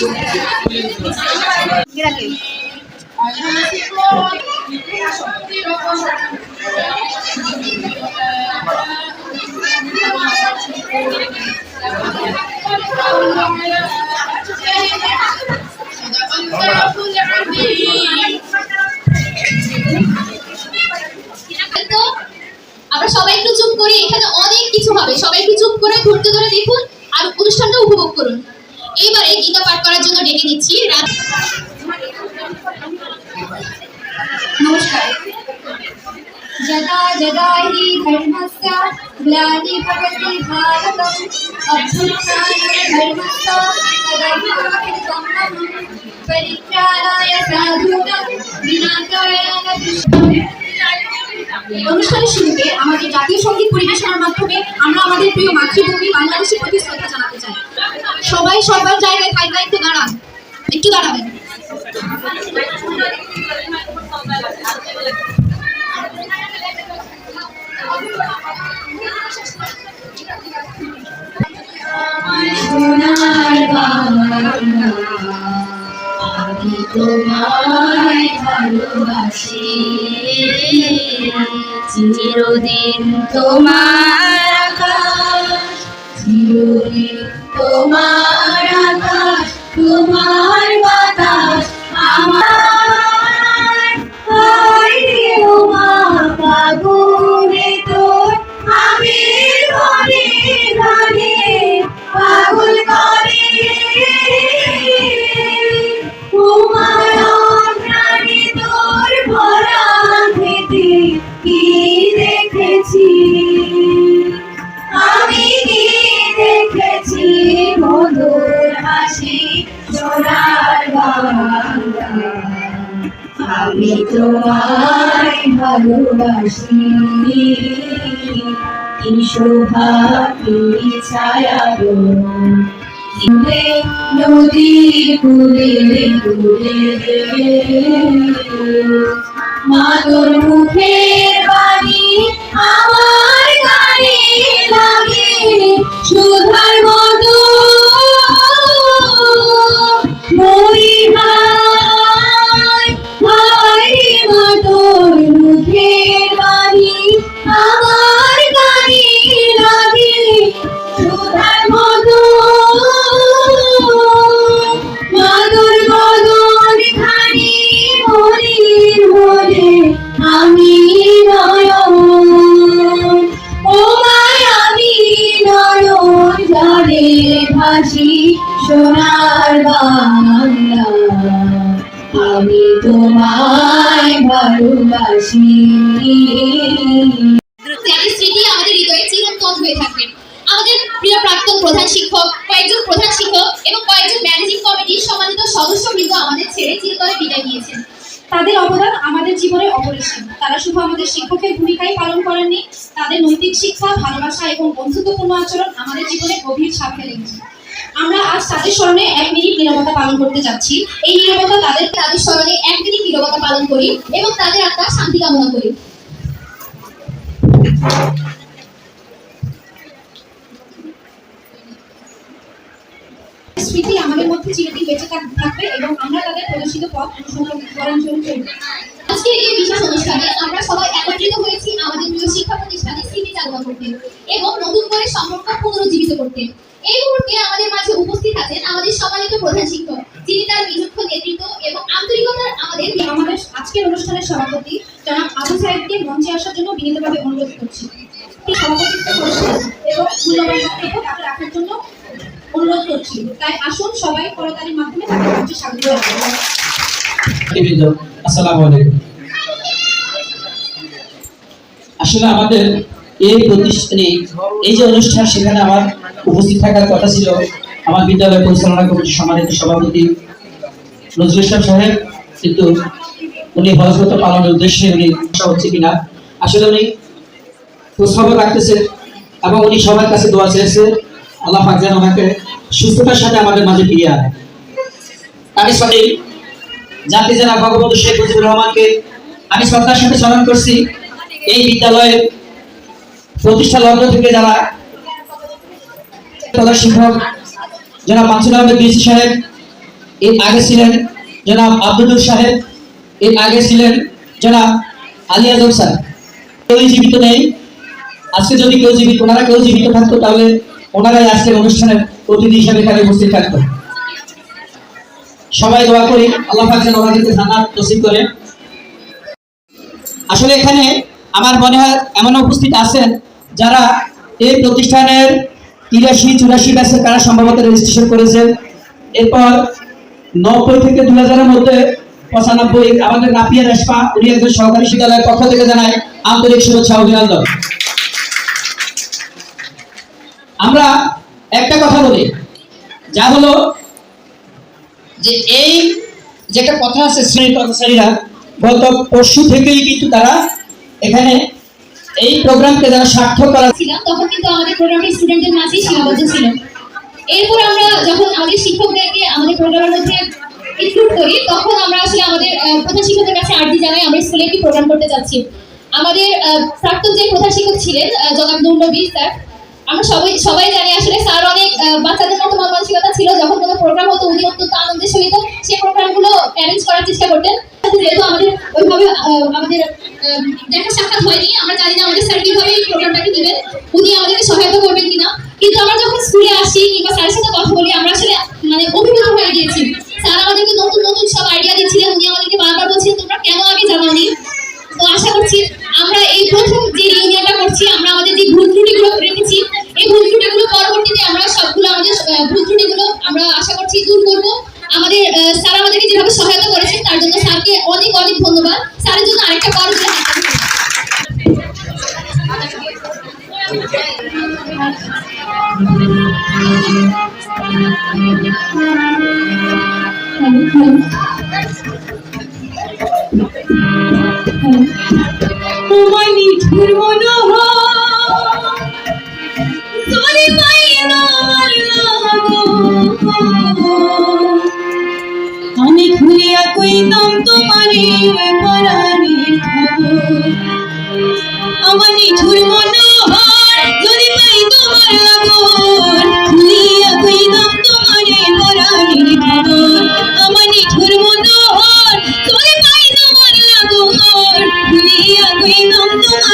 আমরা সবাই একটু চুপ করি, এখানে অনেক কিছু হবে। সবাই একটু চুপ করে ধৈর্য ধরে দেখুন আর অনুষ্ঠানটা উপভোগ করুন। এইবারে গীতা পাঠ করার জন্য ডেকে নিচ্ছি রাত নমস্কার यदा यदा हि धर्मस्य ग्लानिर्भवति भारतम् अभ्युत्थानधर्मस्य तदर्थार्थम् परित्राणाय साधूनां विनाशाय অনুষ্ঠানের শুরুতে আমাদের জাতীয় সঙ্গীত পরিবেশনার মাধ্যমে আমরা আমাদের প্রিয় মাতৃভূমি বাংলাদেশের প্রতি শ্রদ্ধা জানাতে চাই সবাই সবার জায়গায় থাকবে একটু দাঁড়ান। একটু দাঁড়াবেন। আমি তোমায় ভালোবাসি চিরদিন তোমার চিরদিন তোমার তোমায় ভালোবাসি। কি শোভা কি ছায়া গো কুলে কুলে কুলে মাতর মুখের বাণী আমার গানে লাগে। সুধার মতো মরি সোনার বাংলা, আমি তোমায় ভালোবাসি। আমাদের তাদের অবদান আমাদের জীবনে তারা শুধু আমাদের শিক্ষকের ভূমিকাই পালন করেননি, তাদের নৈতিক শিক্ষা, ভালোবাসা এবং বন্ধুত্বপূর্ণ আচরণ আমাদের জীবনে গভীর ছাপ ফেলে গেছে আমরা আজ তাদের স্মরণে এক মিনিট নীরবতা পালন করতে যাচ্ছি। এই নীরবতা তাদের তাদের স্মরণে এক মিনিট নীরবতা পালন করি এবং তাদের আত্মার শান্তি কামনা করি। স্মৃতি আমাদের মধ্যে চিরদিন বেঁচে থাক- থাকবে এবং আমরা তাদের প্রদর্শিত পথ অনুসরণ করার জন্য আজকের এই বিশেষ অনুষ্ঠানে আমরা সবাই একত্রিত হয়েছি আমাদের প্রিয় শিক্ষা প্রতিষ্ঠানে স্মৃতি চালনা করতে এবং নতুন করে সম্পর্ক পুনরুজ্জীবিত করতে। এই মুহূর্তে আমাদের মাঝে উপস্থিত আছেন আমাদের সম্মানিত প্রধান শিক্ষক, যিনি তার বিচক্ষণ নেতৃত্ব এবং আন্তরিকতার আমাদের আমাদের আজকের অনুষ্ঠানের সভাপতি, জনাব আবু সাহেবকে মঞ্চে আসার জন্য বিনীতভাবে অনুরোধ করছি। এবং রাখার জন্য অনুরোধ করছি। তাই আসুন সবাই করতালির মাধ্যমে তাকে মঞ্চে স্বাগত আসলে আমাদের এই প্রতিষ্ঠানে, এই যে অনুষ্ঠান সেখানে আমার উপস্থিত থাকার কথা ছিল, আমার বিদ্যালয় পরিচালনা কমিটির সম্মানিত সভাপতি নজরুল সাহেব, কিন্তু উনি হজরত পালনের উদ্দেশ্যে উনি হচ্ছে কিনা, আসলে উনি খোঁজখবর রাখতেছে এবং উনি সবার কাছে দোয়া চেয়েছে, আল্লাহ পাক যেন ওনাকে সুস্থতার সাথে আমাদের মাঝে ফিরিয়ে আনে। তারই সাথে জাতি জেলা ভগবত শেখ মুজিবুর রহমানকে আমি শ্রদ্ধার সাথে স্মরণ করছি, এই বিদ্যালয়ের প্রতিষ্ঠা লগ্ন থেকে যারা প্রধান শিক্ষক যারা মানসুর আহমেদ বিসি সাহেব, এর আগে ছিলেন জনাব আব্দুল সাহেব, এর আগে ছিলেন জনাব আলী আজম স্যার। কেউই জীবিত নেই। আজকে যদি কেউ জীবিত, ওনারা কেউ জীবিত থাকতো, তাহলে ওনারাই আজকের অনুষ্ঠানের অতিথি হিসাবে এখানে উপস্থিত থাকতো। সবাই দোয়া করি, আল্লাহ যেন ওনাদেরকে জান্নাত নসিব করে। আসলে এখানে আমার মনে হয় এমন উপস্থিত আছেন যারা এই প্রতিষ্ঠানের তিরাশি, চুরাশি ব্যাচে তারা সম্ভবত রেজিস্ট্রেশন করেছেন। এরপর নব্বই থেকে দুই হাজারের মধ্যে পঁচানব্বই, আমাদের নাপিয়া রেশমা, উনি একজন সরকারি বিদ্যালয়ের পক্ষ থেকে জানায়, আন্তরিক শুভেচ্ছা, অভিনন্দন। আমরা একটা কথা বলি, যা হলো যে এই যে একটা কথা আছে শ্রেণি কর্মচারীরা গত পরশু থেকেই কিন্তু তারা এখানে এই প্রোগ্রামকে যারা সার্থক করা ছিলাম, তখন কিন্তু আমাদের প্রোগ্রামটি স্টুডেন্টদের মাঝেই সীমাবদ্ধ ছিল। এরপর আমরা যখন আমাদের শিক্ষকদেরকে আমাদের প্রোগ্রামের মধ্যে ইনক্লুড করি, তখন আমরা আসলে আমাদের প্রধান শিক্ষকের কাছে আর্জি জানাই, আমরা স্কুলে একটি প্রোগ্রাম করতে যাচ্ছি। আমাদের প্রাক্তন যে প্রধান শিক্ষক ছিলেন জনাব নবী স্যার আমরা সবাই সবাই জানি আসলে স্যার অনেক বাচ্চাদের মতো মন মানসিকতা ছিল। যখন কোনো প্রোগ্রাম হতো, উনি অত্যন্ত আনন্দের সহিত সেই প্রোগ্রামগুলো অ্যারেঞ্জ করার চেষ্টা করতেন। যেহেতু আমাদের ওইভাবে আমাদের দেখা সাক্ষাৎ হয়নি, আমরা জানি না আমাদের স্যার কীভাবে এই প্রোগ্রামটাকে দিবেন, উনি আমাদেরকে সহায়তা করবেন কিনা। কিন্তু আমরা যখন স্কুলে আসি কিংবা স্যারের সাথে কথা বলি, আমরা আসলে মানে অভিভূত হয়ে গিয়েছি। তোমার নিঠুর মনোহর। আমি খুলিয়া কইতাম তোমারে পরাণের খবর আমার নিঠুর মনোহর খুলিয়া কইতাম তোমারে পরাণের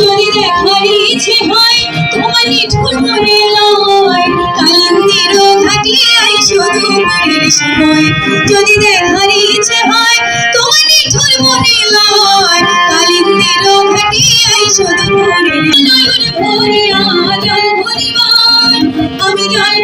যদি দেখার ইচ্ছে হয়, তোমার নিঠুর মনে লয়। কালিন্দির ঘাটিয়াই শুধু মনের সময়। যদি দেখার ইচ্ছে হয়, তোমার নিঠুর মনে লয়। কালিন্দির ঘাটিয়াই শুধু মনের নয়ন আমি জল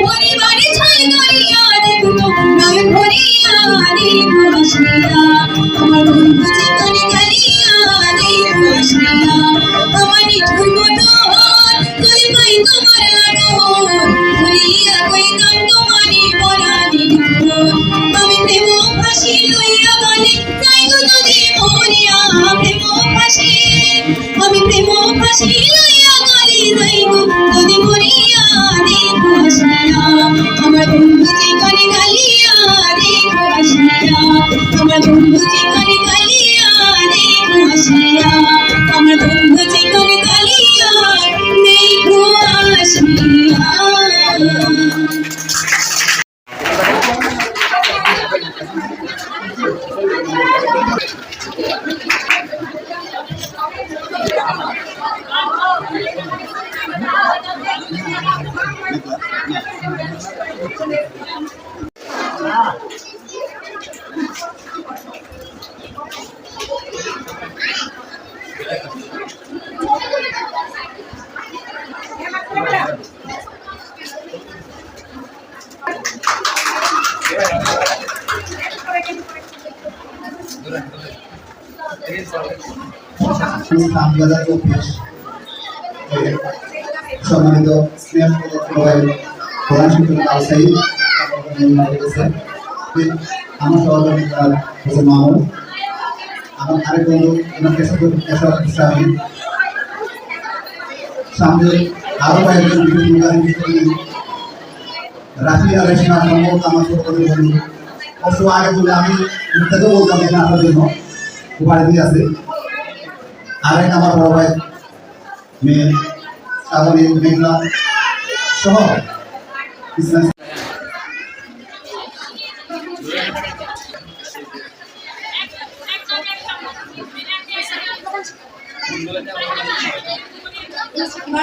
Brasil! দুই হাজার চব্বিশ সম্মানিত স্নেহ প্রধান শিক্ষক কালসাই আমার সহযোগী হচ্ছে মামুন, আমার আরেক বন্ধু কেশব কেশব আমার আগে বলে আমি মিথ্যাকে বলতাম এখানে আসার জন্য। উপায় দিয়ে আছে আরেক আমার বড় ভাই মেয়ে শ্রাবণী মেঘলা সহ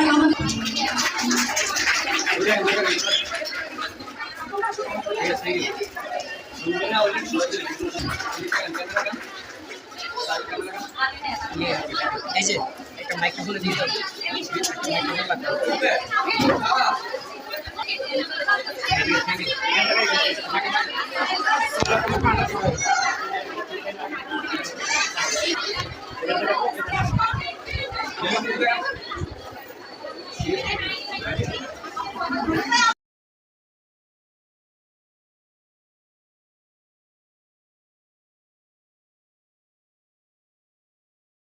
আমাদের Thank you.